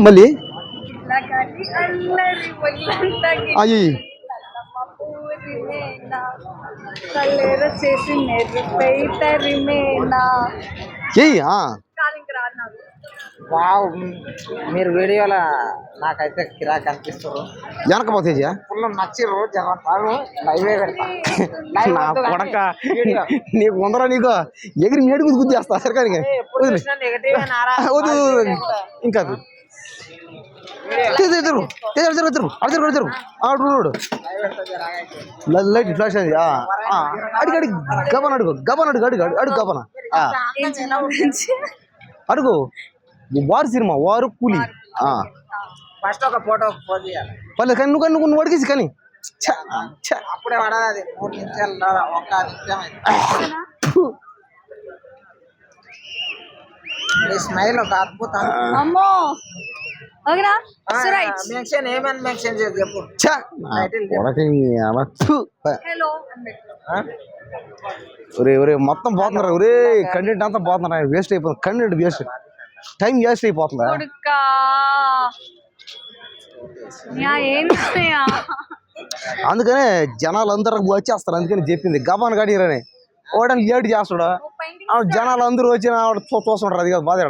మళ్ళీ? అయ్యి. వావ్ మీరు వీడియోలో నాకైతే కిరాక్ అనిపిస్తారు వెనక పోతేజా ఫుల్ నచ్చిర్రు జర తాగు లైవే పెడతా. నా కొడక. నీకు ఉందరా నీకు? ఎగిరి మేడు గుద్దు గుద్దేస్తా సరికానికి ఏ, ఎప్పుడు చూసినా నెగటివ్ నారా వద్దు వద్దు, వద్దు. ఇంకా. తిరుగు, తిరుగు, తిరుగు. తిరుగు, తిరుగు, తిరుగు. ఆడు. ల- లైట్ ఫ్లాష్ అది. అడుగు అడుగు. గబన్ అడుగు గబన్ అడుగు అడుగు అడుగు గబన. అడుగు. వారు సినిమా వారు కూలి. ఆ. ఫస్ట్ ఒక ఫోటో పర్లేదు కానీ నువ్వు కానీ నువ్వు నువ్వు అడిగేసి కానీ. అప్పుడే మూడు నిమిషాలు ఒక్క నిమిషం స్మైల్ ఒక అద్భుతం. అమ్మో. ఓకేనా? సో రైట్ మెన్షన్ ఏమని మెన్షన్ చేసి చెప్పు ఛ. నా కొడక ఈ అలా ఫు. హలో ఆ? ఒరే ఒరే మొత్తం పోతున్నారు? ఒరే కంటెంట్ అంతా పోతున్నారు? వేస్ట్ అయిపోతుంది. కంటెంట్ వేస్ట్ టైం వేస్ట్ అయిపోతుందా? కొడుకా. యా ఏంటయ్యా అందుకనే జనాలు అందరూ వచ్చేస్తారు. అందుకని చెప్పింది. గబాన్ గడియరని. ఓడని లేట్ చేస్తాడు? ఆ జనాలు అందరూ వచ్చిన ఆవిడ చూ- చూస్తుంటారు అది కాదు బాధ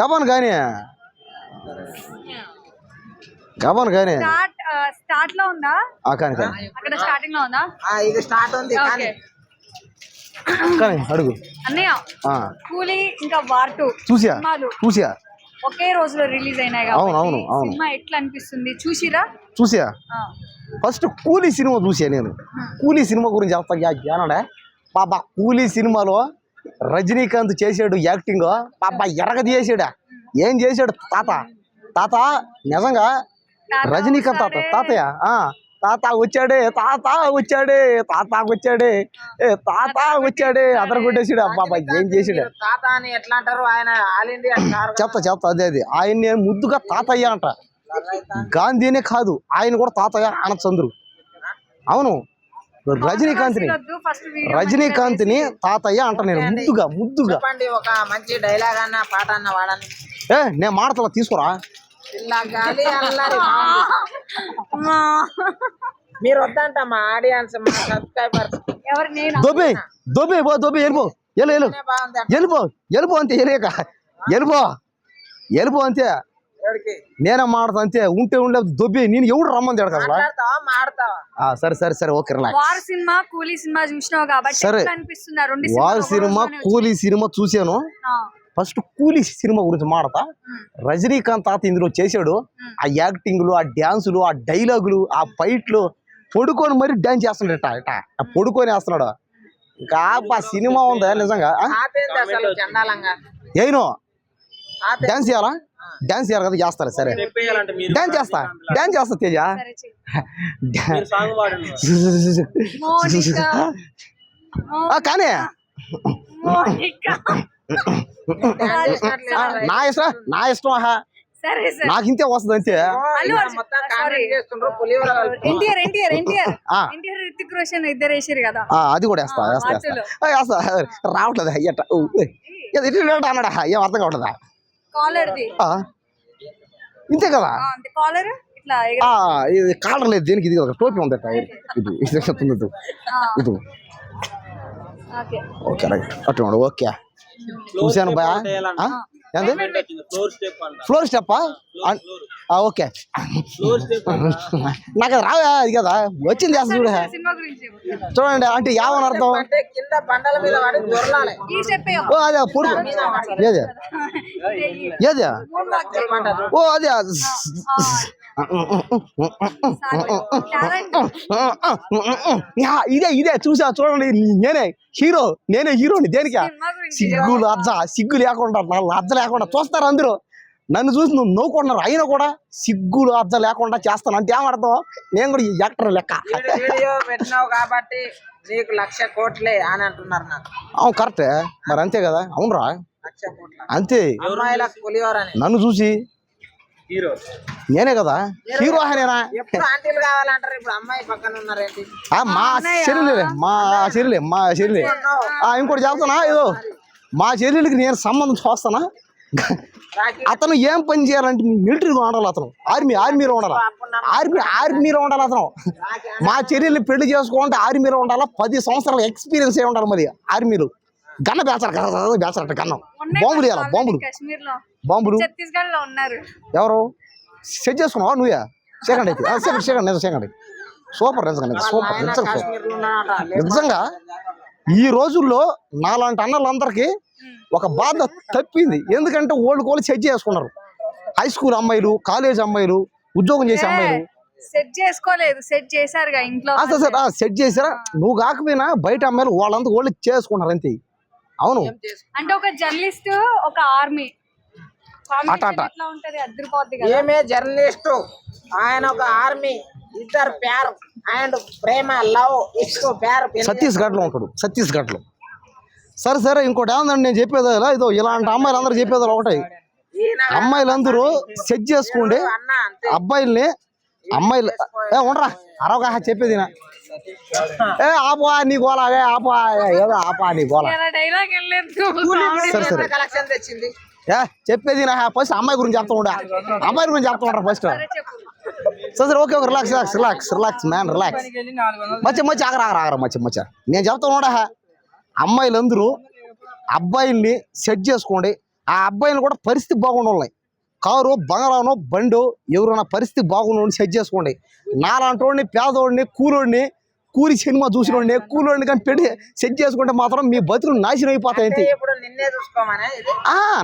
గబాన్ కానీ గబాన్ కానీ. స్టార్ట్ స్టార్ట్లో ఉందా? ఆ కానీ కానీ. అక్కడ స్టార్టింగ్లో ఉందా? ఆ, ఇది స్టార్ట్ ఉంది కానీ. కానీ అడుగు. అన్నయ్య ఆ, కూలీ ఇంకా వార్ టూ చూసా సినిమాలు చూసా ఒకే రోజులో రిలీజ్ అయినాయి అవును, అవును, అవును. సినిమా ఎట్లా అనిపిస్తుంది చూసిరా? చూసా ఆ. ఫస్ట్ కూలీ సినిమా చూసా నేను? కూలీ సినిమా గురించి చెప్తా బాబా కూలీ సినిమాలో రజనీకాంత్ చేసాడు యాక్టింగ్ బాబా ఎరగ చేసాడా ఏం చేశాడు తాత? తాత నిజంగా రజనీకాంత్ తాత. తాతయ్య? ఆ, తాత వచ్చాడే తాత వచ్చాడే తాత వచ్చాడే ఏ తాత వచ్చాడే అదర కొట్టేసాడు బాబా ఏం చేసాడు మీరు తాత అని ఎట్లా అంటారు? ఆయన ఆల్ ఇండియా స్టార్ చెప్తా చెప్తా అదే అది. ఆయన్ని ముద్దుగా తాతయ్య అంట. గాంధీనే కాదు ఆయన కూడా తాతయ్య ఆనచంద్రు అవును. రజనీకాంత్ని రజనీకాంత్ని తాతయ్య అంట నేను ముద్దుగా ముద్దుగా. చెప్పండి ఒక మంచి డైలాగ్ అన్న పాట అన్న వాడని ఏ నేను మాడతలా తీసుకురా. మీరు వద్దంట మా. ఆడియన్స్ మా సబ్స్క్రైబర్స్. ఎవరు నేను దొబ్బే దొబ్బే పో దొబ్బే వెళ్ళిపో. ఎలు ఎలు. వెళ్ళిపో వెళ్ళిపో అంతే ఎలేక వెళ్ళిపో. వెళ్ళిపో అంతే. నేనే మాడతా అంతే. ఉంటే ఉండే దొబ్బే నేను ఎవడు అసలు? ఆ, సరే సరే సరే okay war cinema Coolie cinema చూసినావు కాబట్టి సరే. రెండు వారి సినిమా కూలీ సినిమా చూశాను. ఆ, ఫస్ట్ కూలీ సినిమా గురించి మాడతా. రజనీకాంత్ తాత ఇందులో చేశాడు. ఆ యాక్టింగ్లు ఆ డ్యాన్సులు ఆ డైలాగులు ఆ ఫైట్లు పొడుకొని మరి డ్యాన్స్ చేస్తున్నాడు ఆ పొడుకొని వేస్తున్నాడు. ఇంకా ఆ సినిమా ఉందా నిజంగా? ఏను ఆపే డాన్స్ చేయాలా? డాన్స్ చేయాలి కదా చేస్తారా సరే. డాన్స్ చేస్తా. డాన్స్ చేస్తా తేజ. కానీ. నా ఇష్టం నా ఇష్టం ఆహా. సరే సరే. నాకు ఇంతే వస్తుంది అంతే. ఎన్టీఆర్ ఎన్టీఆర్ ఎన్టీఆర్. ఆ. ఎన్టీఆర్ రితిక్ రోషన్ ఇద్దరు వేసారు కదా. ఆ, అది కూడా వేస్తా వేస్తా వేస్తా. రావట్లేదు? అయ్యట అన్నాడా? ఏం అర్థం కావట్లేదా? కాలర్ది. ఇంతే కదా? అంతే. కాలర్? ఇట్లా ఎగ- ఆ ఇది కాలర్ లేదు దేనికి? ఇది కదా టోపీ ఉందట. ఇది ఇది ఇది ఆ, ఇది. ఓకే. Okay right. అటు ఓకే. చూశాను భయ ఫ్లోర్ స్టెప్పా ఓకే. నాకు అది రావా? అది కదా? వచ్చింది అసలు చూడ. చూడండి అంటే యావని అర్థం. ఓ అదే పొడుగు ఏది? ఏది? ఓ అదే ఇదే ఇదే చూసా చూడండి నేనే హీరో నేనే హీరోని దేనికా? సిగ్గు లజ్జ సిగ్గు లేకుండా లజ్జ లేకుండా చూస్తారు అందరూ. నన్ను చూసి నువ్వు నవ్వుకుంటున్నారు. అయినా కూడా సిగ్గు లజ్జ లేకుండా చేస్తాను. అంటే ఏమర్థం నేను కూడా ఈ యాక్టర్ లెక్క. వీడి వీడియో పెట్టినావు కాబట్టి నీకు లక్ష కోట్లే అని అంటున్నారు నాకు అవును కరెక్టే. మరి అంతే కదా? అవునరా? లక్ష కోట్ల? అంతే. అమ్మాయిలకు పులిహోర అని నన్ను చూసి. నేనే కదా? హీరో నేనా ఎప్పుడు ఆంటీలు కావాలంటారు? ఇప్పుడు అమ్మాయి పక్కన ఉన్నారేంటి ఆ, మా చెల్లెలే మా చెల్లెలే మా చెల్లెలే. ఆ, ఇంకోటి చెప్తానా ఏదో మా చెల్లెలకి నేను సంబంధం చూస్తానా? అతను ఏం పని చేయాలంటే మిలిటరీలో ఉండాలి అతను. ఆర్మీ ఆర్మీలో ఉండాలి. ఆర్మీ ఆర్మీలో ఉండాలి అతను. మా చెల్లెల్ని పెళ్ళి చేసుకోవాలంటే ఆర్మీలో ఉండాలా? పది సంవత్సరాల ఎక్స్పీరియన్స్ ఏ ఉండాలి మరి ఆర్మీలో? గన్న బేచారు కదా బేచారట గన్నం బాంబులు వేయాలి? బాంబులు. బాంబులు. ఎవరు? సెట్ చేసుకున్నావా నువ్వే? సెకండ్ అయితే. సెకండ్ సెకండ్ సెకండ్ సూపర్ నిజంగా నిజం సూపర్ నిజంగా నిజంగా? ఈ రోజుల్లో నాలాంటి అన్నలందరికీ ఒక బాధ తప్పింది. ఎందుకంటే ఓల్డ్ కోళ్ళు సెట్ చేసుకున్నారు. హై స్కూల్ అమ్మాయిలు కాలేజ్ అమ్మాయిలు ఉద్యోగం చేసే అమ్మాయిలు. సెట్ చేసుకోలేదు. సెట్ చేశారుగా ఇంట్లో అసలు సార్ సెట్ చేసారా నువ్వు కాకపోయినా బయట అమ్మాయిలు వాళ్ళంతా ఓళ్ళు చేసుకున్నారు అంతే. అవును. అంటే ఒక జర్నలిస్ట్ ఒక ఆర్మీ. అట, అట. జర్నలిస్టు? ఆయన ఒక ఆర్మీ. ఇద్దరు పేరు అండ్ ప్రేమ లవ్ ఇష్ట పేరు ఛత్తీస్గఢ్లో ఉంటాడు. ఛత్తీస్గఢ్లో. సరే సరే ఇంకోటి ఏమందండి నేను చెప్పేది ఇలా ఇదో ఇలాంటి అమ్మాయిలు అందరూ చెప్పేది ఒకటే? అమ్మాయిలందరూ సెట్ చేసుకోండి అబ్బాయిల్ని అమ్మాయిలు ఏ ఉండరా. అరవగా చెప్పేది నా. ఏ ఆపా నీ గోలా ఏ ఆపా ఏదో ఆపా నీ గోలా. సరే సరే. ఏ చెప్పేది నా ఫస్ట్ అమ్మాయి గురించి చెప్తా ఉండా. అమ్మాయి గురించి చెప్తా ఉండరా ఫస్ట్. సరే okay okay relax relax relax relax man relax మచ్చ మచ్చ ఆగరా ఆగరా ఆగరా మచ్చ మచ్చ. నేను చెప్తా ఉండా అమ్మాయిలందరూ అబ్బాయిల్ని సెట్ చేసుకోండి. ఆ అబ్బాయిలు కూడా పరిస్థితి బాగుండాలి. కారు బంగారానో బండో ఎవరైనా పరిస్థితి బాగుండి సెట్ చేసుకోండి. నాలాంటి వాడిని పేదోడిని కూలోడిని కూలి సినిమా చూసినోడిని కూలోడిని కానీ పెట్టి సెట్ చేసుకుంటే మాత్రం మీ బతుకులు నాశనం అయిపోతాయి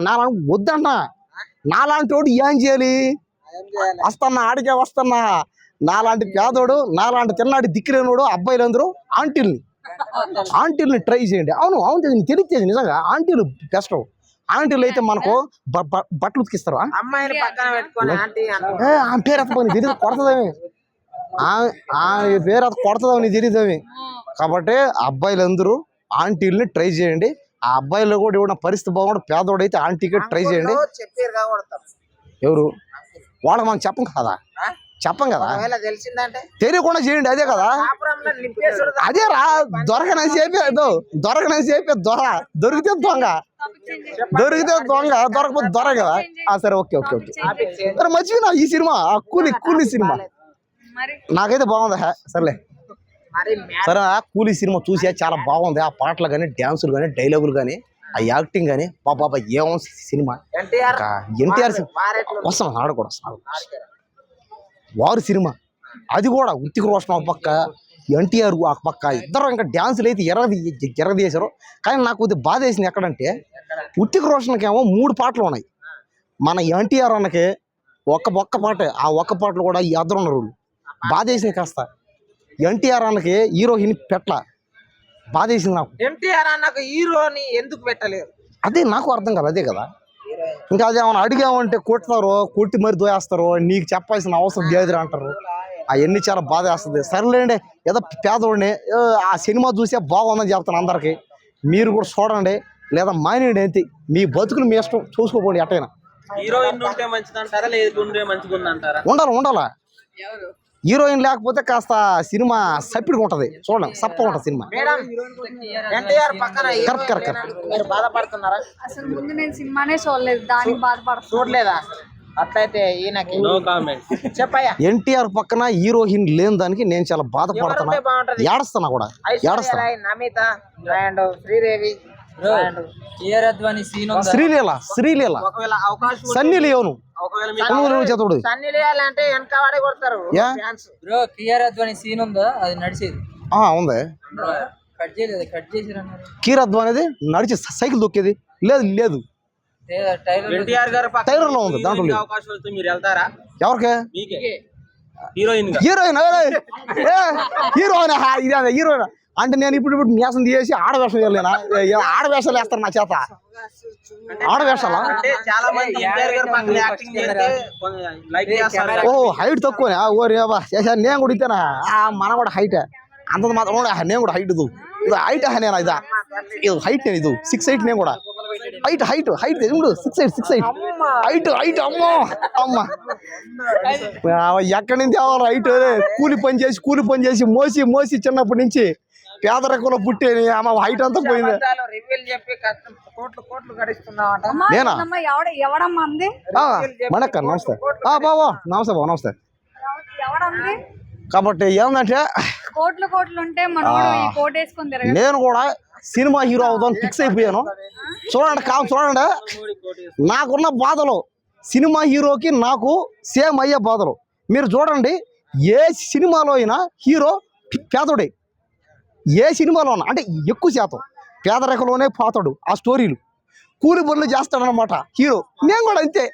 నాలా వద్దంట నాలాంటి వాడు ఏం చేయాలి? వస్తన్నా ఆడికే వస్తన్నా. నాలాంటి పేదోడు నాలాంటి తిన్నాడు దిక్కులేనోడు అబ్బాయిలందరూ ఆంటీల్ని. ఆంటీల్ని ట్రై చేయండి. అవును అవును తెలియదు తెలియదు నిజంగా ఆంటీలు బెస్ట్ ఆంటీలు అయితే మనకు బ- బ- బట్టలు ఉతికిస్తారు ఆ? అమ్మాయిని పక్కన పెట్టుకొని ఆంటీ అంటారు. ఏ, ఆమె పేరు ఎత్తపోయి తెలియదు కొడతదేమి ఆమె పేరు ఎత్త కొడతదేమి తెలియదేమి కాబట్టి అబ్బాయిలందరూ ఆంటీల్ని ట్రై చేయండి. ఆ అబ్బాయిలు కూడా ఎవరైనా పరిస్థితి బాగుంటే పేదోడు అయితే ఆంటీకి ట్రై చేయండి. ఎవరు? వాళ్ళకి మనం చెప్పం కదా. ఆ? చెప్పం కదా. తెలియకుండా చేయండి అదే కదా. అదే రా దొరకనని చెప్పి దొరకనని చెప్పి దొర. దొరికితే దొంగ. దొరికితే దొంగ. దొరకపోతే దొర కదా. ఆ, సరే ఓకే ఓకే ఓకే. సరే మర్చిపోయినా ఈ సినిమా ఆ కూలి కూలి సినిమా. మరి? నాకైతే బాగుంది హే, సర్లే. సరే ఆ కూలి సినిమా చూసి చాలా బాగుంది. ఆ పాటలు కానీ డ్యాన్సులు కానీ డైలాగులు కానీ ఆ యాక్టింగ్ కానీ బాబా ఏమో సినిమా? ఎన్టీఆర్ వస్తాం ఆడ కూడా వస్తాం వారు సినిమా. అది కూడా ఉత్తిక రోషన్ ఒక పక్క ఎన్టీఆర్ ఒక పక్క ఇద్దరు ఇంకా డ్యాన్సులు అయితే ఎర్రది ఎర్రదీశారు కానీ నాకు కొద్దిగా బాధ వేసింది ఎక్కడంటే ఉత్తిక రోషన్కి ఏమో మూడు పాటలు ఉన్నాయి. మన ఎన్టీఆర్ అన్నకి ఒక్క ఒక్క పాట ఆ ఒక్క పాటలు కూడా ఈ అద్దరు ఉన్నారు. బాధ వేసింది కాస్త. ఎన్టీఆర్ అన్నకి హీరోయిన్ పెట్ల బాధ వేసింది నాకు ఎన్టీఆర్ అన్నకు హీరోని ఎందుకు పెట్టలేరు? అదే నాకు అర్థం కాదు అదే కదా. ఇంకా అది ఏమైనా అడిగామంటే కొట్టుతారు కొట్టి మరి దోయేస్తారు నీకు చెప్పాల్సిన అవసరం లేదురా అంటారు. అవన్నీ చాలా బాధ వేస్తుంది సరేలేండి ఏదో పేదోడిని ఆ సినిమా చూసే బాగుందని చెప్తాను అందరికి. మీరు కూడా చూడండి లేదా మానేయండి అంతే. మీ బతుకులు మీ ఇష్టం చూసుకోపోండి ఎట్టయినా హీరోయిన్ ఉంటే మంచిదంటారా లేదు ఉంటే మంచిగా ఉందంటారా ఉండాలి. ఉండాలా హీరోయిన్ లేకపోతే కాస్త సినిమా సప్పిడిగా ఉంటుంది. చూడండి సప్ప ఉంటుంది సినిమా. కరెక్ట్, కరెక్ట్, మీరు బాధపడుతున్నారా? అసలు ముందు నేను సినిమానే చూడలేదు దానికి బాధపడుతున్నా. చూడలేదా? అట్లయితే ఈయనకి నో కామెంట్ చెప్పయ్యా. ఎన్టీఆర్ పక్కన హీరోయిన్ లేని దానికి నేను చాలా బాధపడుతున్నా. ఏడుస్తున్నా కూడా ఏడుస్తున్నా. నమిత అండ్ శ్రీదేవి. సీన్ శ్రీలీల శ్రీలీల. ఒకవేళ అవకాశం ఉంటే- సన్నీ లియోను. చేతుడు సన్నీ లేయాలంటే వెనక వాడే కొడతారు బ్రో టీఆర్ఎద్వాని సీన్ ఉందా? అది నడిచేది. ఆ, ఉంది. కట్ చేయలేదు కట్ చేసిరన్నారు. కీరద్దు అనేది నడిచి సైకిల్ దొక్కేది లేదు లేదు. టైలర్లో ఉంది, దాంట్లో మీరు వెళ్తారా? ఎవరికి? మీకే. హీరోయిన్గా హీరోయిన్ హీరోయిన్ ఇదే హీరోయిన్. అంటే నేను ఇప్పుడు ఇప్పుడు న్యాసం తీసి ఆడవేషం చేయలేనా ఆడవేషాలు వేస్తారు నా చేత. ఆడవేషాలా? అంటే చాలా మంది ఎన్టీఆర్ గారు పక్కన యాక్టింగ్ చేస్తే లైక్ చేస్తారు. ఓ హైట్ తక్కువనే. ఓ రేబా చేశాను నేను కూడా ఇతేనా? ఆ, మన కూడా హైట్ అంత మాత్రం కూడా నేను కూడా హైట్ ఇది. ఇది హైట్ నేను ఇదా? ఇది హైట్ నేను ఇది. సిక్స్ ఎయిట్ నేను కూడా. హైట్ హైట్ హైట్ చూడు six eight six eight height height అమ్మో అమ్మ. ఎక్కడి నుంచి తేవాలి హైట్ కూలి పని చేసి కూలి పని చేసి మోసి మోసి చిన్నప్పటి నుంచి పేదరికంలో పుట్టేని ఆమె హైట్ అంతా పోయింది. నేనా? మనక్క నమస్తే. ఆ, బాబా నమస్తే బాబు నమస్తే. కాబట్టి ఏమందంటే కోట్లు కోట్లు ఉంటే నేను కూడా సినిమా హీరో అవుదాం ఫిక్స్ అయిపోయాను. చూడండి కా చూడండి. నాకున్న బాధలు సినిమా హీరోకి నాకు సేమ్ అయ్యే బాధలు. మీరు చూడండి ఏ సినిమాలో అయినా హీరో పేదోడే. ఏ సినిమాలో ఉన్నా అంటే ఎక్కువ శాతం. పేదరికంలోనే పోతాడు ఆ స్టోరీలు. కూలి పనులు చేస్తాడనమాట హీరో. నేను కూడా అంతే.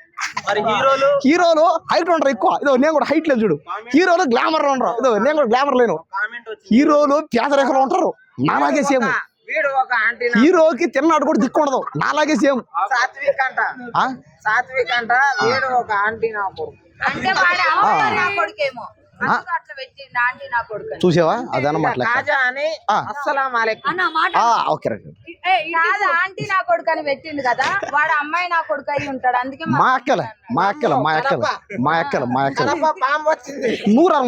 మరి హీరోలు? హీరోలు హైట్ ఉండరు ఎక్కువ. ఇదో నేను కూడా హైట్ లేదు చూడు. హీరోలు గ్లామర్ ఉండరు. ఇదో నేను కూడా గ్లామర్ లేను. కామెంట్ వచ్చింది. హీరోలు పేదరికంలో ఉంటారు. నాలాగే సేమ్. వీడు ఒక ఆంటీ హీరోకి తిన్నాడు కూడా దిక్కు ఉండదు. నాలాగే సేమ్. సాత్విక్ అంట. ఆ? సాత్విక్ అంట. వీడు ఒక ఆంటీ నా కొడుకు? అంటే చూసావా? అదన్నమాట లెక్క. కాజా అని ఆ. అస్సలం అలైకుం. అన్న మాట ఆ, ఓకే రైట్ ఏ, ఇటు కాదు ఆంటీ నా కొడుకు అని పెట్టిండు కదా వాడు అమ్మాయి నా కొడుకు అయి ఉంటాడు అందుకే మా అక్కల మా అక్కల మా అక్కల మా అక్కల మా అక్కల. నూరా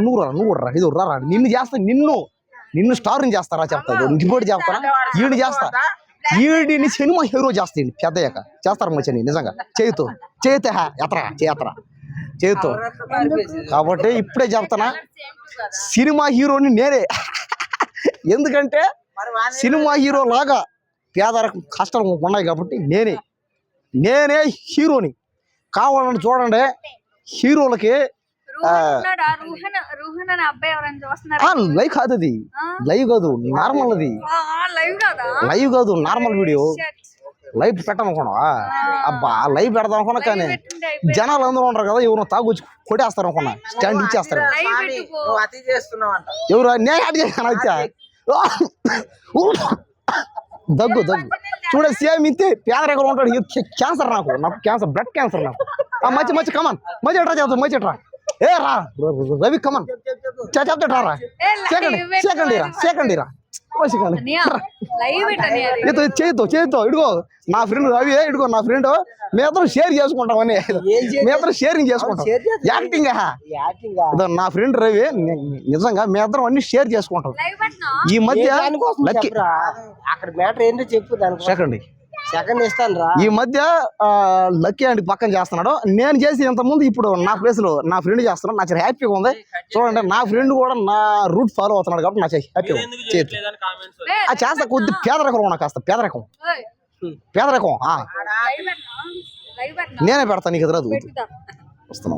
నూరా నూరా ఇది రా నిన్ను చేస్తా నిన్ను నిన్ను స్టార్ని చేస్తారా చెప్తా ఇంకోటి చేస్తారా ఈడు చేస్తా. ఈడిని సినిమా హీరో చేస్తాడు పెద్దయ్యాక చేస్తారు మచ్చని నిజంగా. చేయుతో. చేయితే ఎత్తరా చేయత్తరా చేయుతో కాబట్టి ఇప్పుడే చెప్తానా సినిమా హీరోని నేనే. ఎందుకంటే సినిమా హీరో లాగా పేదరికం కష్టాలు ఉన్నాయి కాబట్టి నేనే. నేనే హీరోని. కావాలని చూడండి హీరోలకి లైవ్ కాదు అది. ఆ? లైవ్ కాదు నార్మల్ అది. లైవ్ కదా? లైవ్ కాదు నార్మల్ వీడియో. లైవ్ పెట్టాలనుకున్నా అబ్బా లైవ్ పెడదాం అనుకున్నా కానీ. జనాలు అందరూ ఉంటారు కదా ఎవరు తాగొచ్చి కొట్టేస్తారు అనుకున్నా. స్టాండ్ ఇచ్చేస్తారు. ఎవరు? నేను యాడ్ చేశాను వచ్చా దగ్గు దగ్గు. చూడ సేమ్ ఇంతే. పేదరికలు ఉంటాడు. క్యాన్సర్ నాకు. నాకు క్యాన్సర్ బ్లడ్ క్యాన్సర్ నాకు. ఆ మధ్య మధ్య కమన్ మధ్య ఎట్రా చదువు మధ్య ఎట్రా? ఏ రా. రవి కమన్ చెప్తా రా? సెకండ్ సెకండ్ రా సెకండ్ రా. ఇదో చేయితో చేయితో ఇడుగో నా ఫ్రెండ్ రవి ఇడుగో నా ఫ్రెండ్ మేమిద్దరం షేర్ చేసుకుంటామని. మేమిద్దరం షేరింగ్ చేసుకుంటాం. యాక్టింగ్ ఇదో నా ఫ్రెండ్ రవి నిజంగా మేమిద్దరం అన్ని షేర్ చేసుకుంటాం. లైవ్ పెట్టినా? ఈ మధ్య అక్కడ మ్యాటర్ ఏంటో చెప్పు దానికి సెకండ్ ఈ మధ్య ఆ, లక్కీ అండి పక్కన చేస్తున్నాడు. నేను చేసి ఇంత ముందు ఇప్పుడు నా ప్లేస్లో నా ఫ్రెండ్ చేస్తున్నాడు. నాకు చాలా హ్యాపీగా ఉంది. చూడండి నా ఫ్రెండ్ కూడా నా రూట్ ఫాలో అవుతున్నాడు కాబట్టి నాకు హ్యాపీగా ఆ చేస్తా కొద్ది పేదరికం ఉన్నా కాస్త పేదరికం. పేదరికం నేనే పెడతాను నీకు ఎదురదు వస్తున్నా.